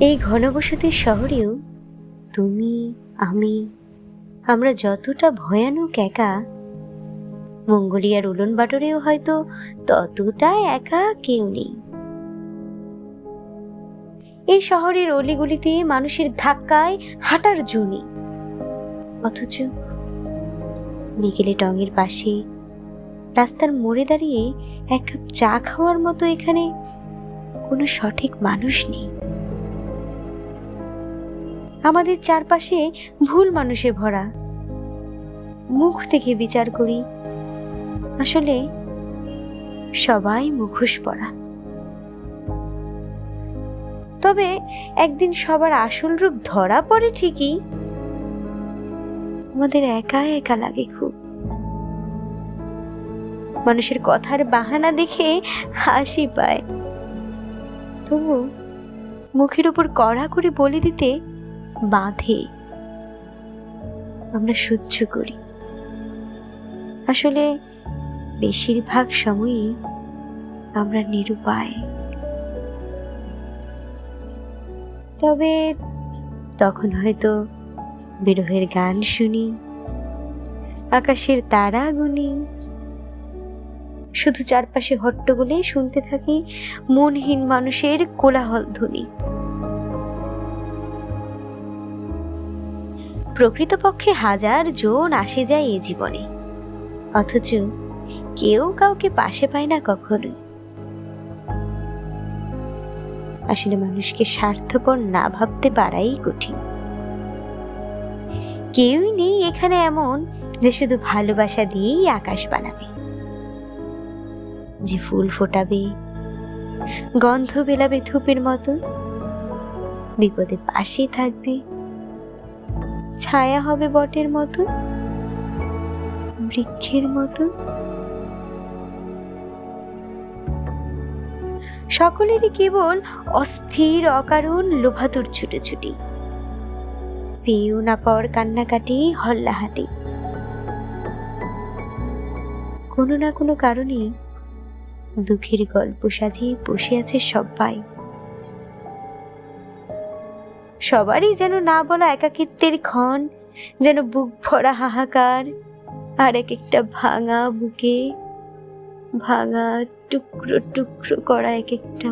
এই ঘনবসতির শহরেও তুমি, আমি, আমরা যতটা ভয়ানক একা, মঙ্গলিয়ার উলন বাটরেও হয়তো ততটা একা কেউ নেই। এই শহরের অলিগুলিতে মানুষের ধাক্কায় হাঁটার জুনি। অথচ বিকেলে টঙের পাশে রাস্তার মোড়ে দাঁড়িয়ে এক কাপ চা খাওয়ার মতো এখানে কোনো সঠিক মানুষ নেই। আমাদের চারপাশে ভুল মানুষে ভরা। মুখ থেকে বিচার করি। আসলে সবাই মুখোশ পরা। তবে একদিন সবার আসল রূপ ধরা পড়ে ঠিকই। আমাদের একা একা লাগে খুব। মানুষের কথার বাহানা দেখে হাসি পায়। তবু মুখের উপর কড়া করে বলে দিতে বাঁধে। আমরা সহ্য করি। আসলে বেশিরভাগ সময়ই আমরা নিরুপায়। তবে তখন হয়তো বিরহের গান শুনি, আকাশের তারা গুনি। শুধু চারপাশে হট্টগোলে শুনতে থাকি মনহীন মানুষের কোলাহল ধ্বনি। প্রকৃতপক্ষে হাজার জন আসে যায় এ জীবনে। অথচ কেউ কাউকে পাশে পায় না কখনো আসলে মানুষকে স্বার্থপর না ভাবতে পারাই কঠিন। কেউই নেই এখানে এমন যে শুধু ভালোবাসা দিয়েই আকাশ বানাবে। যে ফুল ফোটাবে, গন্ধ বেলাবে ধূপের মতো, বিপদে পাশে থাকবে। ছায়া হবে বটের মতো? বৃক্ষের মতো? সকলেরই কেবল অস্থির অকারণ লোভাতুর ছুটোছুটি। পেয়েও না পাওয়ার কান্নাকাটি, হল্লাহাটি। কোনো না কোনো কারণে দুঃখের গল্প সাজিয়ে বসে আছে সবাই সবারই যেন না বলা একাকিত্বের ক্ষণ, যেন বুক ভরা হাহাকার, আর এক একটা ভাঙা বুকে, ভাঙা টুকরো টুকরো করা এক একটা।